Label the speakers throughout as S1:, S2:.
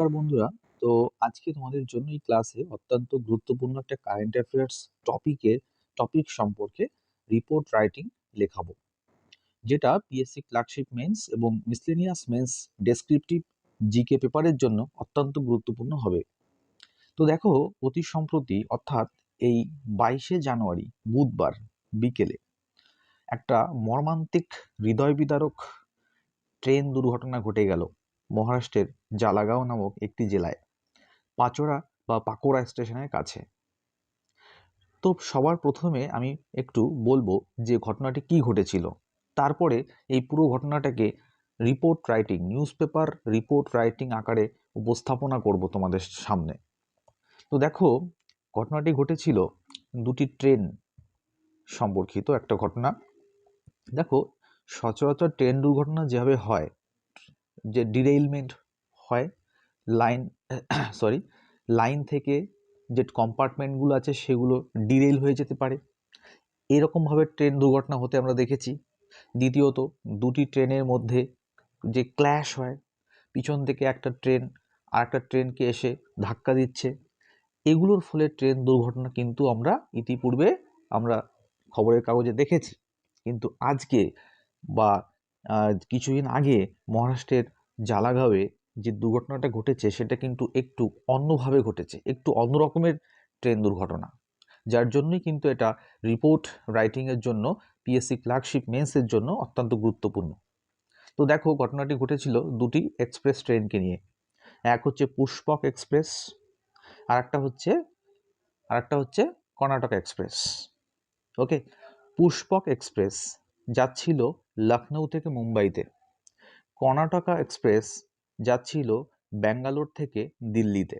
S1: নমস্কার বন্ধুরা। তো আজকে তোমাদের জন্য এই ক্লাসে অত্যন্ত গুরুত্বপূর্ণ একটা কারেন্ট অ্যাফেয়ার্স টপিকের টপিক সম্পর্কে রিপোর্ট রাইটিং লেখাবো। যেটা পিএসসি ক্লার্কশিপ মেন্স এবং মিসলেনিয়াস মেন্স ডেসক্রিপটিভ জিকে পেপারের জন্য অত্যন্ত গুরুত্বপূর্ণ হবে। তো দেখো, অতি সম্প্রতি অর্থাৎ এই বাইশে জানুয়ারি, বুধবার বিকেলে একটা মর্মান্তিক হৃদয় বিদারক ট্রেন দুর্ঘটনা ঘটে গেল মহারাষ্ট্রের জালাগাঁও নামক একটি জেলায় পাচোরা বা পাকোড়া স্টেশনের কাছে। তো সবার প্রথমে আমি একটু বলব যে ঘটনাটি কি ঘটেছিল। তারপরে এই পুরো ঘটনাটাকে report writing newspaper report writing আকারে উপস্থাপনা করব তোমাদের সামনে। তো দেখো, ঘটনাটি ঘটেছিল দুটি ট্রেন সম্পর্কিত একটা ঘটনা। দেখো, সচরাচর ট্রেন দুর্ঘটনা যেভাবে হয়, যে ডিরেইলমেন্ট হয় লাইন সরি লাইন থেকে যে কম্পার্টমেন্টগুলো আছে সেগুলো ডিরেল হয়ে যেতে পারে। এরকমভাবে ট্রেন দুর্ঘটনা হতে আমরা দেখেছি। দ্বিতীয়ত, দুটি ট্রেনের মধ্যে যে ক্ল্যাশ হয়, পিছন থেকে একটা ট্রেন আর একটা ট্রেনকে এসে ধাক্কা দিচ্ছে। এগুলোর ফলে ট্রেন দুর্ঘটনা কিন্তু আমরা ইতিপূর্বে আমরা খবরের কাগজে দেখেছি। কিন্তু আজকে বা কিছুদিন আগে মহারাষ্ট্রের জালাগাঁওয়ে যে দুর্ঘটনাটা ঘটেছে সেটা কিন্তু একটু অন্যভাবে ঘটেছে, একটু অন্য রকমের ট্রেন দুর্ঘটনা। যার জন্যই কিন্তু এটা রিপোর্ট রাইটিংয়ের জন্য পিএসসি ক্লার্কশিপ মেন্সের জন্য অত্যন্ত গুরুত্বপূর্ণ। তো দেখো ঘটনাটি ঘটেছিল দুটি এক্সপ্রেস ট্রেনকে নিয়ে। এক হচ্ছে পুষ্পক এক্সপ্রেস আর একটা হচ্ছে আর একটা হচ্ছে Karnataka express okay Pushpak express যাচ্ছিল লখনৌ থেকে মুম্বাইতে। কর্ণাটকা এক্সপ্রেস যাচ্ছিল ব্যাঙ্গালোর থেকে দিল্লিতে।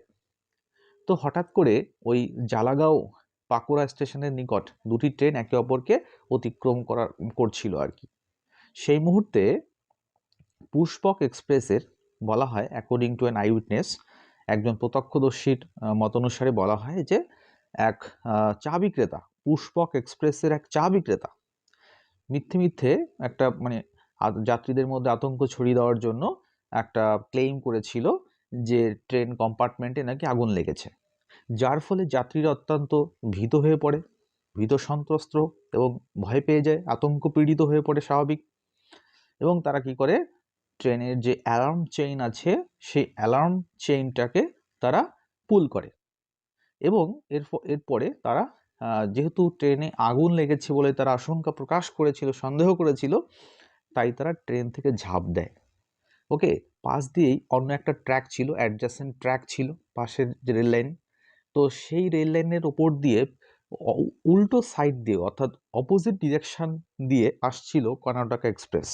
S1: তো হঠাৎ করে ওই জালাগাঁও পাকুড়া স্টেশনের নিকট দুটি ট্রেন একে অপরকে অতিক্রম করার, করছিল আর কি। সেই মুহূর্তে পুষ্পক এক্সপ্রেসের বলা হয় according to an eye witness একজন প্রত্যক্ষদর্শীর মতানুসারে বলা হয় যে, এক চা বিক্রেতা, পুষ্পক এক্সপ্রেসের এক চা বিক্রেতা, মিথ্যে মিথ্যে একটা মানে যাত্রীদের মধ্যে আতঙ্ক ছড়িয়ে দেওয়ার জন্য একটা ক্লেইম করেছিল যে ট্রেন কম্পার্টমেন্টে নাকি আগুন লেগেছে। যার ফলে যাত্রীরা অত্যন্ত ভীত হয়ে পড়ে, ভীত সন্ত্রস্ত এবং ভয় পেয়ে যায়, আতঙ্ক পীড়িত হয়ে পড়ে স্বাভাবিক। এবং তারা কি করে? ট্রেনের যে অ্যালার্ম চেইন আছে, সেই অ্যালার্ম চেইনটাকে তারা পুল করে। এবং এর এরপরে তারা যেহেতু ট্রেনে আগুন লেগেছে বলে তারা আশঙ্কা প্রকাশ করেছিল, সন্দেহ করেছিল, তাই তারা ট্রেন থেকে ঝাঁপ দেয়। ওকে, পাশ দিয়েই অন্য একটা ট্র্যাক ছিল অ্যাডজাসেন্ট ট্র্যাক ছিল, পাশের যে রেল লাইন তো সেই রেল লাইনের ওপর দিয়ে উল্টো সাইড দিয়ে অর্থাৎ অপোজিট ডিরেকশান দিয়ে আসছিল কর্ণাটকা এক্সপ্রেস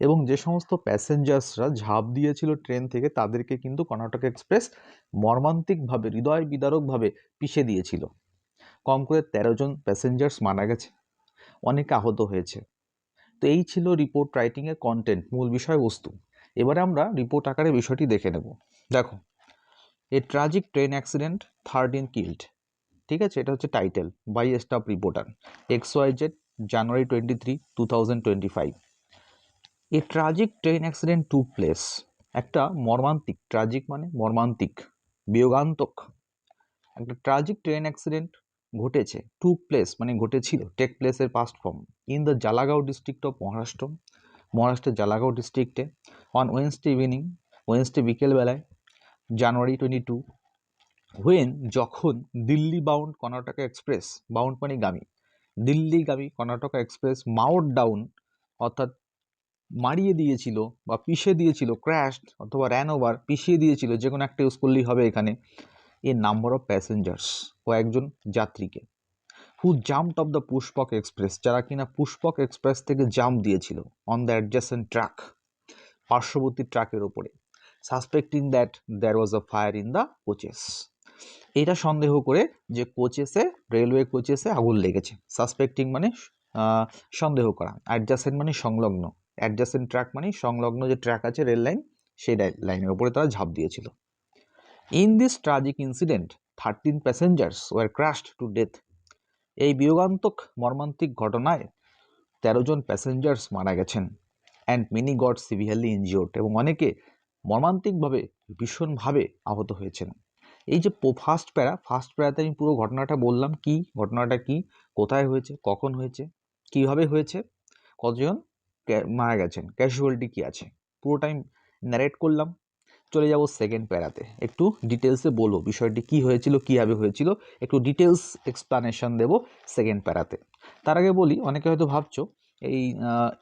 S1: এবং যে সমস্ত প্যাসেঞ্জার্সরা ঝাঁপ দিয়েছিল ট্রেন থেকে, তাদেরকে কিন্তু কর্ণাটক এক্সপ্রেস মর্মান্তিকভাবে, হৃদয় বিদারকভাবে পিষে দিয়েছিল। কম করে তেরো জন প্যাসেঞ্জার্স মারা গেছে, অনেকে আহত হয়েছে। তো এই ছিল রিপোর্ট রাইটিংয়ের কন্টেন্ট মূল বিষয়বস্তু। এবারে আমরা রিপোর্ট আকারে বিষয়টি দেখে নেব। দেখো a tragic train accident thirteen killed ঠিক আছে? এটা হচ্ছে title by staff reporter X Y Z January twenty three two thousand twenty five a tragic train accident took place একটা মর্মান্তিক ট্রাজিক মানে মর্মান্তিক, বিয়োগান্তক। একটা ট্রাজিক ট্রেন অ্যাক্সিডেন্ট ঘটেছে টু প্লেস মানে ঘটেছিল টেক প্লেসের past form in the Jalgaon district of Maharashtra মহারাষ্ট্রের জালাগাঁও ডিস্ট্রিক্টে অন ওয়েনসডে ইভিনিং ওয়েনসডে বিকেলবেলায় জানুয়ারি টোয়েন্টি টু হোয়েন যখন Delhi bound Karnataka express bound মানে গামী দিল্লিগামী কর্ণাটকা এক্সপ্রেস মাউট ডাউন অর্থাৎ মারিয়ে দিয়েছিল বা পিষে দিয়েছিল ক্র্যাশ অথবা র্যান ওভার পিষিয়ে দিয়েছিল যে কোনো একটা ইউজ করলেই হবে এখানে এ নাম্বার অফ প্যাসেঞ্জার্স কয়েকজন যাত্রীকে। Who jumped off the Pushpak express যারা কিনা পুষ্পক এক্সপ্রেস থেকে জাম্প দিয়েছিল অন দ্য অ্যাডজাসেন্ট ট্রাক পার্শ্ববর্তী ট্রাকের ওপরে suspecting that there was a fire in the coaches এটা সন্দেহ করে যে কোচেসে রেলওয়ে কোচেসে আগুন লেগেছে। সাসপেক্টিং মানে সন্দেহ করা। অ্যাডজাসেন্ট মানে সংলগ্ন। অ্যাডজাসেন্ট ট্র্যাক মানে সংলগ্ন যে ট্র্যাক আছে রেল লাইন সেই লাইনের ওপরে তারা ঝাঁপ দিয়েছিল। In this tragic incident thirteen passengers were crushed to death এই বিয়োগান্তক মর্মান্তিক ঘটনায় তেরো জন প্যাসেঞ্জার্স মারা গেছেন। And many got severely injured এবং অনেকে মর্মান্তিকভাবে ভীষণভাবে আহত হয়েছেন। এই যে ফার্স্ট প্যারা ফার্স্ট প্যারাতে আমি পুরো ঘটনাটা বললাম। কি ঘটনাটা কি? কোথায় হয়েছে? কখন হয়েছে? কীভাবে হয়েছে? কতজন? মারা গেছেন? ক্যাজুয়ালিটি কি আছে? পুরো টাইম ন্যারেট করলাম। চলে যাব সেকেন্ড প্যারাতে। একটু ডিটেলসে বলব বিষয়টি কি হয়েছিল, কীভাবে হয়েছিল। একটু ডিটেলস এক্সপ্লানেশন দেব সেকেন্ড প্যারাতে। তার আগে বলি, অনেকে হয়তো ভাবছ, এই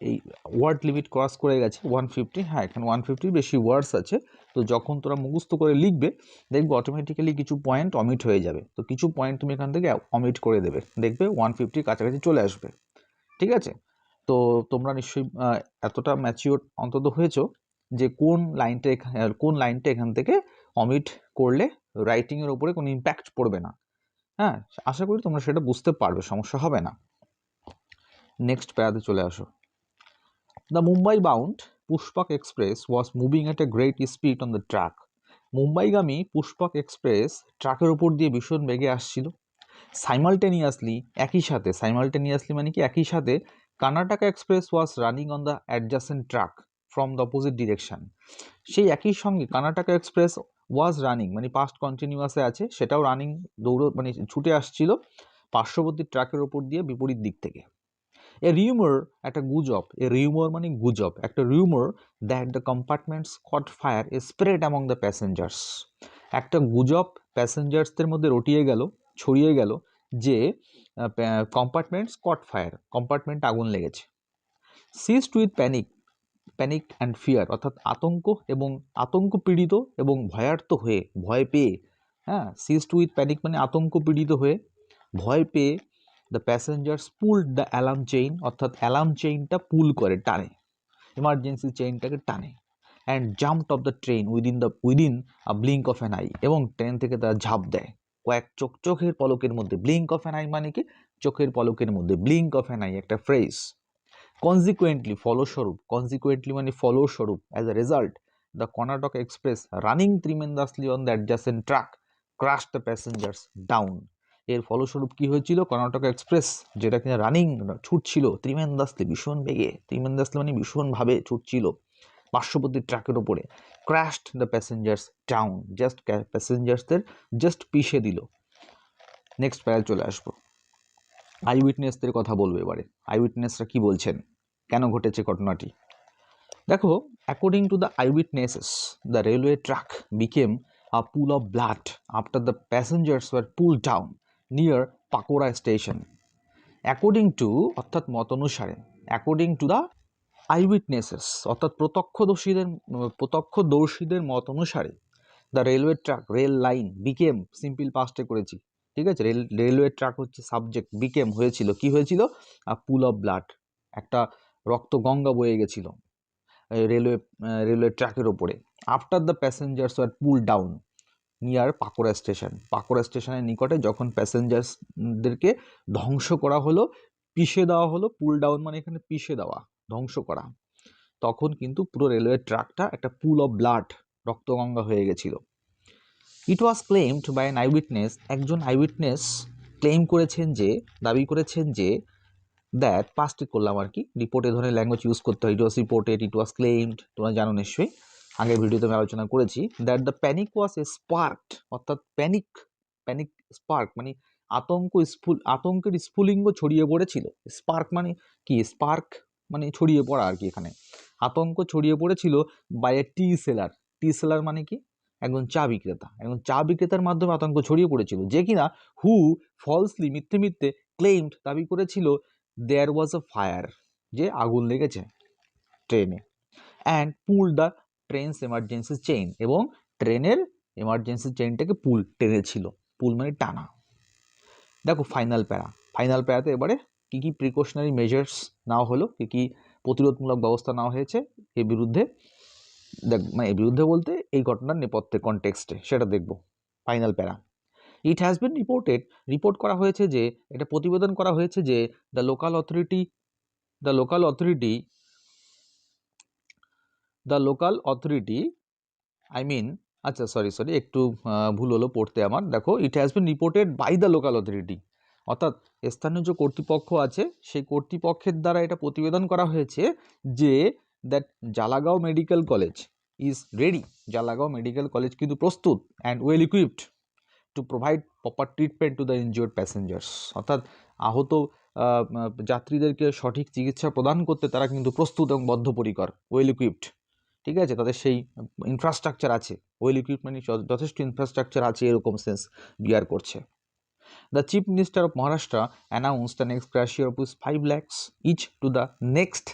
S1: এই ওয়ার্ড লিমিট ক্রস করে গেছে ওয়ান ফিফটি হ্যাঁ এখানে ওয়ান ফিফটির বেশি ওয়ার্ডস আছে। তো যখন তোরা মুখস্থ করে লিখবে, দেখবে অটোমেটিক্যালি কিছু পয়েন্ট অমিট হয়ে যাবে। তো কিছু পয়েন্ট তুমি এখান থেকে অমিট করে দেবে। দেখবে ওয়ান ফিফটির কাছাকাছি চলে আসবে। ঠিক আছে? তো তোমরা নিশ্চয়ই এতটা ম্যাচিওর অন্তত হয়েছো। যে কোন লাইনটা এখানে কোন লাইনটা এখান থেকে অমিট করলে রাইটিংয়ের ওপরে কোনো ইম্প্যাক্ট পড়বে না। হ্যাঁ আশা করি তোমরা সেটা বুঝতে পারবে, সমস্যা হবে না। নেক্সট প্যারাতে চলে আসো। The Mumbai bound Pushpak express was moving at a great speed on the track মুম্বাইগামী Pushpak express ট্রাকের উপর দিয়ে ভীষণ বেগে আসছিল। সাইমালটেনিয়াসলি একই সাথে সাইমালটেনিয়াসলি মানে কি, একই সাথে Karnataka express was running on the adjacent track from the opposite direction সেই একই সঙ্গে কর্ণাটকা এক্সপ্রেস ওয়াজ রানিং মানে পাস্ট কন্টিনিউয়াসে আছে, সেটাও রানিং দৌড় মানে ছুটে আসছিল পার্শ্ববর্তী ট্রাকের ওপর দিয়ে বিপরীত দিক থেকে। এ রিউমার একটা গুজব, এ রিউমার মানে গুজব, একটা rumour that the compartments caught fire a spread among the passengers একটা গুজব প্যাসেঞ্জার্সদের মধ্যে রটিয়ে গেল, ছড়িয়ে গেল যে কম্পার্টমেন্টস কট ফায়ার কম্পার্টমেন্ট আগুন লেগেছে। Seized with panic panic and fear অর্থাৎ আতঙ্ক এবং আতঙ্ক পীড়িত এবং ভয়ার্ত হয়ে, ভয় পেয়ে হ্যাঁ? সিস্ট উইথ প্যানিক মানে আতঙ্ক পীড়িত হয়ে, ভয় পেয়ে the passengers pulled the alarm chain অর্থাৎ অ্যালার্ম চেইনটা পুল করে, টানে। এমার্জেন্সি চেইনটাকে টানে and jumped off the train within the within a blink of an eye এবং ট্রেন থেকে তারা ঝাঁপ দেয়। কয়েক চোখ, চোখের পলকের মধ্যে ব্লিঙ্ক অফ অ্যান আই মানে কি? চোখের পলকের মধ্যে ব্লিঙ্ক অফ অ্যান আই একটা ফ্রেজ কনজিকুয়েন্টলি ফলস্বরূপ কনজিকুয়েন্টলি মানে ফলস্বরূপ as a result the Karnataka express running tremendously on the adjacent track crash the passengers down এর ফলস্বরূপ কি হয়েছিল? কর্ণাটক এক্সপ্রেস যেটা কিনা রানিং ছুটছিল ত্রিমেন্দাসলি ভীষণ বেগে ত্রিমেন্দাসলি মানে ভীষণভাবে ছুটছিল, পার্শ্ববর্তী ট্রাকের ওপরে crashed the passengers down just প্যাসেঞ্জার্সদের just পিষে দিল। নেক্সট প্যারাল চলে আসব। আই উইটনেসদের কথা বলব এবারে। আই উইটনেসরা কী বলছেন? কেন ঘটেছে ঘটনাটি? দেখো according to the eye witnesses the railway track became a pool of blood after the passengers were pull down near Pakora station according to অর্থাৎ মত অনুসারে according to the eye witnesses অর্থাৎ প্রত্যক্ষদর্শীদের প্রত্যক্ষদর্শীদের মত অনুসারে the railway track rail line became simple পাস্টে করেছি। ঠিক আছে? রেল রেলওয়ে ট্রাক হচ্ছে সাবজেক্ট বিকেম হয়েছিল। কি হয়েছিল? পুল অফ ব্লাড একটা রক্ত গঙ্গা বয়ে গেছিল রেলওয়ে রেলওয়ে ট্র্যাকের ওপরে। After the passengers are pull down near Pakora station, Pakora স্টেশনের নিকটে যখন প্যাসেঞ্জার্সদেরকে ধ্বংস করা হলো, পিষে দেওয়া হলো পুল ডাউন মানে এখানে পিষে দেওয়া, ধ্বংস করা, তখন কিন্তু পুরো রেলওয়ে ট্র্যাকটা একটা পুল অফ ব্লাড রক্তগঙ্গা হয়ে গেছিল। It was claimed by an eyewitness একজন আইউইটনেস ক্লেম করেছেন যে, দাবি করেছেন যে দ্যাট পাস্টে করলাম আর কি। রিপোর্টে ধরনের ল্যাঙ্গুয়েজ ইউজ করতে হয়। ইট ওয়াজ রিপোর্টেড ইট ওয়াজ ক্লেমড তোমরা জানো নিশ্চয়ই। আগের ভিডিওতে আমি আলোচনা করেছি that the panic was a sparked অর্থাৎ প্যানিক প্যানিক স্পার্ক মানে আতঙ্ক স্ফুল, আতঙ্কের স্ফুলিঙ্গ ছড়িয়ে পড়েছিল। স্পার্ক মানে কি? স্পার্ক মানে ছড়িয়ে পড়া আর কি এখানে। আতঙ্ক ছড়িয়ে পড়েছিল by a tea seller tea seller মানে কি? একজন চা বিক্রেতা। একজন চা বিক্রেতার মাধ্যমে আতঙ্ক ছড়িয়ে পড়েছিল। যে কিনা হু ফলসলি মিথ্যে মিথ্যে ক্লেমড দাবি করেছিল দেয়ার ওয়াজ আ ফায়ার যে আগুন লেগেছে ট্রেনে and pull the trains emergency chain এবং ট্রেনের এমার্জেন্সি চেইনটাকে পুল টেনেছিল পুল মানে টানা। দেখো ফাইনাল প্যারা। ফাইনাল প্যারাতে এবারে কী কী প্রিকশনারি মেজার্স নেওয়া হলো, কী কী প্রতিরোধমূলক ব্যবস্থা নেওয়া হয়েছে এর বিরুদ্ধে? দেখ মানে এর বিরুদ্ধে বলতে এই ঘটনার নেপথ্যে কনটেক্সটে সেটা দেখব। Final para. It has been reported report করা হয়েছে যে, এটা প্রতিবেদন করা হয়েছে যে the local authority the local authority the local authority I mean আচ্ছা সরি সরি একটু ভুল হলো পড়তে আমার। দেখো it has been reported by the local authority অর্থাৎ, স্থানীয় যে কর্তৃপক্ষ আছে, সেই কর্তৃপক্ষের দ্বারা এটা প্রতিবেদন করা হয়েছে যে that Jalgaon medical college is ready Jalgaon medical college কিন্তু প্রস্তুত and well equipped to provide proper treatment to the injured passengers অর্থাৎ আহত আহ, আহ, যাত্রীদেরকে সঠিক চিকিৎসা প্রদান করতে তারা কিন্তু প্রস্তুত এবং বদ্ধপরিকর ওয়েল ইকুইপড ঠিক আছে? তাদের সেই ইনফ্রাস্ট্রাকচার আছে ওয়েল ইকুইপমেন্ট যথেষ্ট ইনফ্রাস্ট্রাকচার আছে এরকম সেন্স বিয়ার করছে। The Chief Minister of Maharashtra an ex gratia of rupees 5 lakhs each to the next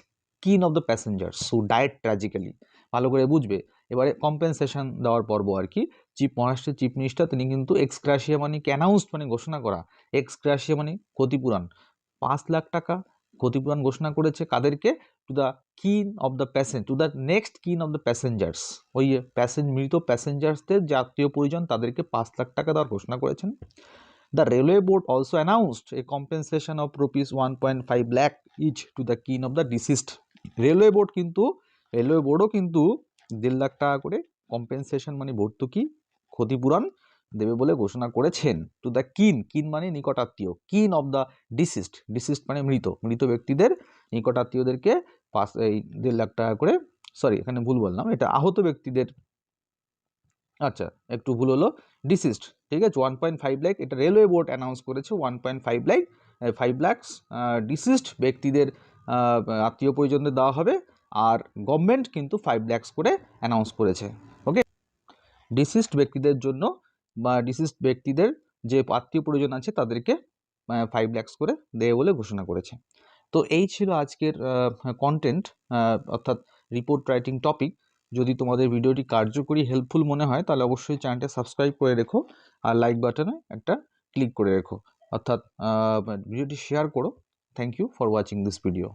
S1: kin of the passengers who died tragically. ভালো করে বুঝবে এবারে কম্পেনসেশন দেওয়ার পর্ব আর কি। চিফ মহারাষ্ট্রের চিফ মিনিস্টার তিনি কিন্তু এক্স গ্রাসিয়া মানে অ্যানাউন্সড মানে ঘোষণা করা। এক্স গ্রাসিয়া মানে ক্ষতিপূরণ পাঁচ লাখ টাকা ক্ষতিপূরণ ঘোষণা করেছে কাদেরকে? To the kin of the passenger to the next kin of the passengers ওই প্যাসেঞ্জ মৃত প্যাসেঞ্জার্সদের যে আত্মীয় পরিজন তাদেরকে পাঁচ লাখ টাকা দেওয়ার ঘোষণা করেছেন। The railway board railway announced a announced a compensation of rupees 1.5 lakh each to the kin of the deceased. Railway board কিন্তু রেলওয়ে বোর্ডও কিন্তু দেড় লাখ টাকা করে কম্পেনসেশন মানে ভর্তুকি ক্ষতিপূরণ দেবে বলে ঘোষণা করেছেন। টু দ্য কিন কিন মানে নিকটাত্মীয়। কিন অফ দ্য ডিসিস্ট ডিসিস্ট মানে মৃত। মৃত ব্যক্তিদের নিকটাত্মীয়দেরকে পাঁচ, এই দেড় লাখ টাকা করে, সরি, এখানে ভুল বললাম, এটা আহত ব্যক্তিদের আচ্ছা একটু ভুল হলো ডিসিস্ট ঠিক আছে ওয়ান পয়েন্ট ফাইভ ল্যাক এটা রেলওয়ে বোর্ড অ্যানাউন্স করেছে one point five lakh five lakhs deceased ব্যক্তিদের আত্মীয় পরিজনদের দেওয়া হবে, আর গভর্নমেন্ট কিন্তু ফাইভ ল্যাক্স করে অ্যানাউন্স করেছে। ডিসিস্ট ব্যক্তিদের জন্য বা ডিসিস্ট ব্যক্তিদের যে আত্মীয় পরিজন আছে তাদেরকে ফাইভ ল্যাক্স করে দেবে বলে ঘোষণা করেছে। তো এই ছিল আজকের কন্টেন্ট অর্থাৎ রিপোর্ট রাইটিং টপিক যদি তোমাদের ভিডিওটি কার্যকরী হেল্পফুল মনে হয়, তাহলে অবশ্যই চ্যানেলটা সাবস্ক্রাইব করে রেখো আর লাইক বাটনে একটা ক্লিক করে রেখো। অর্থাৎ ভিডিওটি শেয়ার করো। Thank you for watching this video